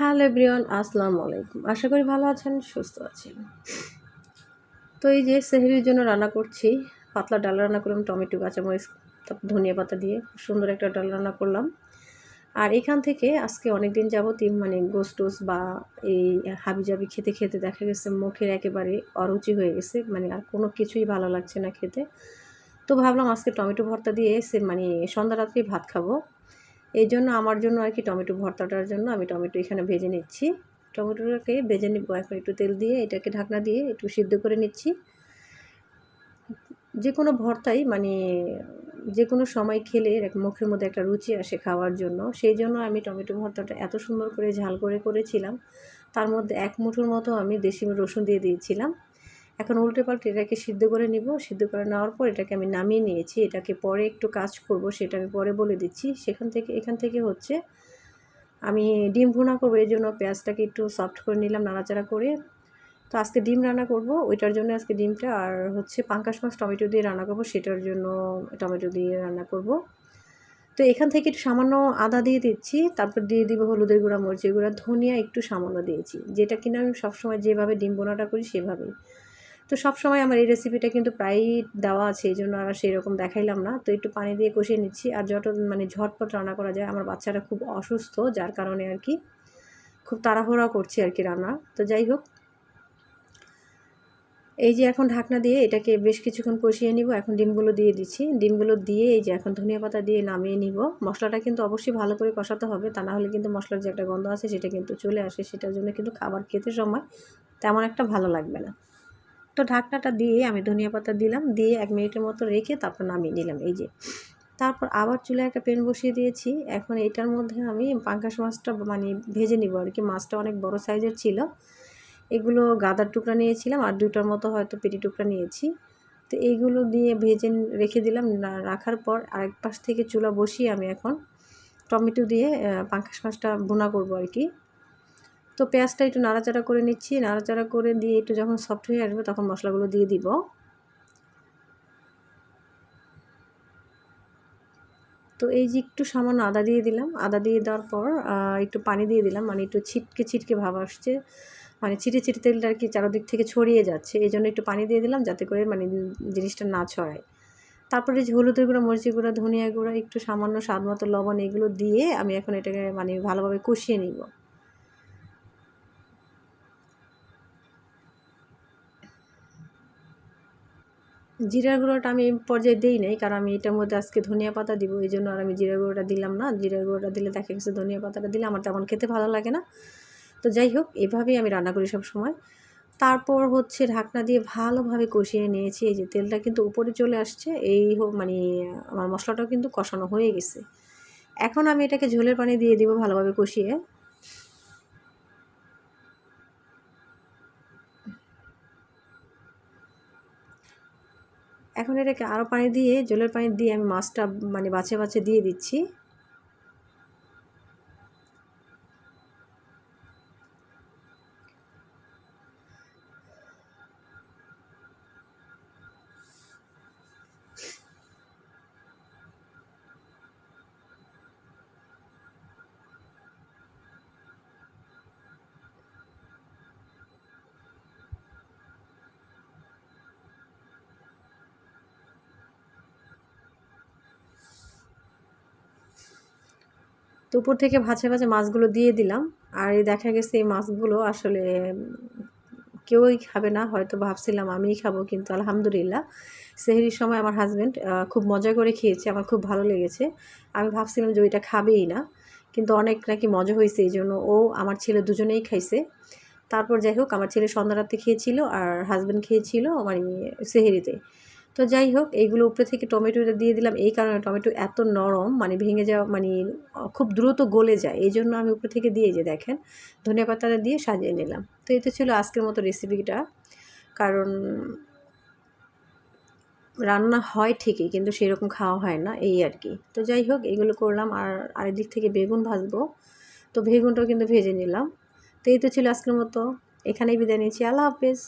Hello everyone, আসসালামু আলাইকুম। আশা করি ভালো আছেন, সুস্থ আছেন। তো এই যে সেহরির জন্য রান্না করছি, পাতলা ডাল রান্না করলাম, টমেটো, কাঁচামরিচ, তারপর ধনিয়া পাতা দিয়ে খুব সুন্দর একটা ডাল রান্না করলাম। আর এখান থেকে আজকে অনেক দিন যাব যাবতই মানে গোস্টোস বা এই হাবিজাবি খেতে খেতে দেখা গেছে মুখের একেবারে অরুচি হয়ে গেছে মানে আর কোনো কিছুই ভালো লাগছে না খেতে। তো ভাবলাম আজকে টমেটো ভর্তা দিয়ে সে মানে সন্ধ্যা রাত্রি ভাত খাব। এই জন্য আমার জন্য আর কি টমেটো ভর্তাটার জন্য আমি টমেটো এখানে ভেজে নিচ্ছি। টমেটোটাকে ভেজে নিব, এখন একটু তেল দিয়ে এটাকে ঢাকনা দিয়ে একটু সিদ্ধ করে নিচ্ছি। যে কোনো ভর্তাই মানে যে কোনো সময় খেলে মুখের মধ্যে একটা রুচি আসে খাওয়ার জন্য। সেই জন্য আমি টমেটো ভর্তাটা এত সুন্দর করে ঝাল করে করেছিলাম। তার মধ্যে এক মুঠোর মতো আমি দেশি রসুন দিয়ে দিয়েছিলাম। এখন উল্টে পাল্টে এটাকে সিদ্ধ করে নিব। সিদ্ধ করে নেওয়ার পর এটাকে আমি নামিয়ে নিয়েছি। এটাকে পরে একটু কাজ করব, সেটা আমি পরে বলে দিচ্ছি। সেখান থেকে, এখান থেকে হচ্ছে আমি ডিম ভুনা করব। এই জন্য পেঁয়াজটাকে একটু সফট করে নিলাম নাড়াচাড়া করে। তো আজকে ডিম রান্না করব। ওইটার জন্য আজকে ডিমটা আর হচ্ছে পাঙ্কাশ মাছ টমেটো দিয়ে রান্না করব। সেটার জন্য টমেটো দিয়ে রান্না করব। তো এখান থেকে একটু সামান্য আদা দিয়ে দিচ্ছি। তারপর দিয়ে দিব হলুদের গুঁড়া, মরিচের গুঁড়া, ধনিয়া একটু সামান্য দিয়েছি। যেটা কিনা আমি সবসময় যেভাবে ডিম বোনাটা করি সেভাবেই। তো সব সময় আমার এই রেসিপিটা কিন্তু প্রায়ই দেওয়া আছে, এই জন্য আর সেই রকম দেখাইলাম না। তো একটু পানি দিয়ে কষিয়ে নিচ্ছি আর যত মানে ঝটপট রান্না করা যায়, আমার বাচ্চাটা খুব অসুস্থ, যার কারণে আর কি খুব তাড়াহুড়া করছি আর কি রান্না। তো যাই হোক, এই যে এখন ঢাকনা দিয়ে এটাকে বেশ কিছুক্ষণ কষিয়ে নিব। এখন ডিমগুলো দিয়ে দিচ্ছি। ডিমগুলো দিয়ে এই যে এখন ধনিয়া পাতা দিয়ে নামিয়ে নিব। মশলাটা কিন্তু অবশ্যই ভালো করে কষাতে হবে, তা না হলে কিন্তু মশলার যে একটা গন্ধ আছে সেটা কিন্তু চলে আসে। সেটার জন্য কিন্তু খাবার খেতে সময় তেমন একটা ভালো লাগবে না। তো ঢাকনাটা দিয়ে আমি ধনিয়া পাতা দিলাম, দিয়ে এক মিনিটের মতো রেখে তারপর নামিয়ে নিলাম, এই যে। তারপর আবার চুলে একটা পেন বসিয়ে দিয়েছি, এখন এটার মধ্যে আমি পাঙ্কাশ মাছটা মানে ভেজে নিব আর কি, মাছটা অনেক বড় সাইজের ছিল। এগুলো গাদার টুকরা নিয়েছিলাম আর দুটার মতো হয়তো পেটি টুকরা নিয়েছি। তো এইগুলো দিয়ে ভেজে রেখে দিলাম রাখার পর আরেক পাশ থেকে চুলা বসিয়ে আমি এখন টমেটো দিয়ে পাঙ্কাশ মাছটা বোনা করব আর কি। তো পেঁয়াজটা একটু নাড়াচাড়া করে নিচ্ছি। নাড়াচাড়া করে দিয়ে একটু যখন সফট হয়ে আসবে তখন মশলাগুলো দিয়ে দিব। তো এই যে একটু সামান্য আদা দিয়ে দিলাম। আদা দিয়ে দেওয়ার পর একটু পানি দিয়ে দিলাম। মানে একটু ছিটকে ছিটকে ভাব আসছে। মানে ছিটে ছিটে তেলটা আর কি চারোদিক থেকে ছড়িয়ে যাচ্ছে। এই জন্য একটু পানি দিয়ে দিলাম যাতে করে মানে জিনিসটা না ছড়ায়। তারপরে যে হলুদের গুঁড়া, মরিচের গুঁড়া, ধনিয়া গুঁড়া, একটু সামান্য স্বাদ মতো লবণ এগুলো দিয়ে আমি এখন এটাকে মানে ভালোভাবে কষিয়ে নিব। জিরার গুঁড়োটা আমি পর্যায়ে দিই নাই, কারণ আমি এটার মধ্যে আজকে ধনিয়া পাতা দিব, এই জন্য আর আমি জিরা গুঁড়োটা দিলাম না। জিরা গুঁড়োটা দিলে দেখা গেছে ধনিয়া পাতাটা দিলে আমার তেমন খেতে ভালো লাগে না। তো যাই হোক, এভাবেই আমি রান্না করি সব সময় তারপর হচ্ছে ঢাকনা দিয়ে ভালোভাবে কষিয়ে নিয়েছি, এই যে তেলটা কিন্তু উপরে চলে আসছে, এই মানে আমার মশলাটাও কিন্তু কষানো হয়ে গেছে। এখন আমি এটাকে ঝোলের পানি দিয়ে দিব ভালোভাবে কষিয়ে। এখন এটাকে আরও পানি দিয়ে, জলের পানি দিয়ে আমি মাছটা মানে বাছে বাছে দিয়ে দিচ্ছি। তো উপর থেকে ভাজে ভাজে মাছগুলো দিয়ে দিলাম। আর এই দেখা গেছে এই মাছগুলো আসলে কেউই খাবে না, হয়তো ভাবছিলাম আমিই খাব কিন্তু আলহামদুলিল্লাহ। সেহেরির সময় আমার হাজব্যান্ড খুব মজা করে খেয়েছে, আমার খুব ভালো লেগেছে। আমি ভাবছিলাম যে ওইটা খাবেই না, কিন্তু অনেক নাকি মজা হয়েছে এই জন্য ও আমার ছেলে দুজনেই খাইছে। তারপর যাই হোক, আমার ছেলে সন্ধ্যা রাত্রে খেয়েছিল আর হাজব্যান্ড খেয়েছিল মানে সেহেরিতে। তো যাই হোক এইগুলো উপরে থেকে টমেটোটা দিয়ে দিলাম। এই কারণে টমেটো এত নরম মানে ভেঙে যাওয়া মানে খুব দ্রুত গলে যায়। এই জন্য আমি উপরে থেকে দিয়ে যে দেখেন, ধনিয়া পাতাটা দিয়ে সাজিয়ে নিলাম। তো এতে ছিল আজকের মতো রেসিপিটা কারণ রান্না হয় ঠিকই, কিন্তু সেরকম খাওয়া হয় না, এই আর কি। তো যাই হোক, এগুলো করলাম। আর আরেকদিক থেকে বেগুন ভাজবো। তো বেগুনটাও কিন্তু ভেজে নিলাম। তো এই তো ছিল আজকের মতো। এখানেই বিদায় নিয়েছি আল্লাহ হাফেজ।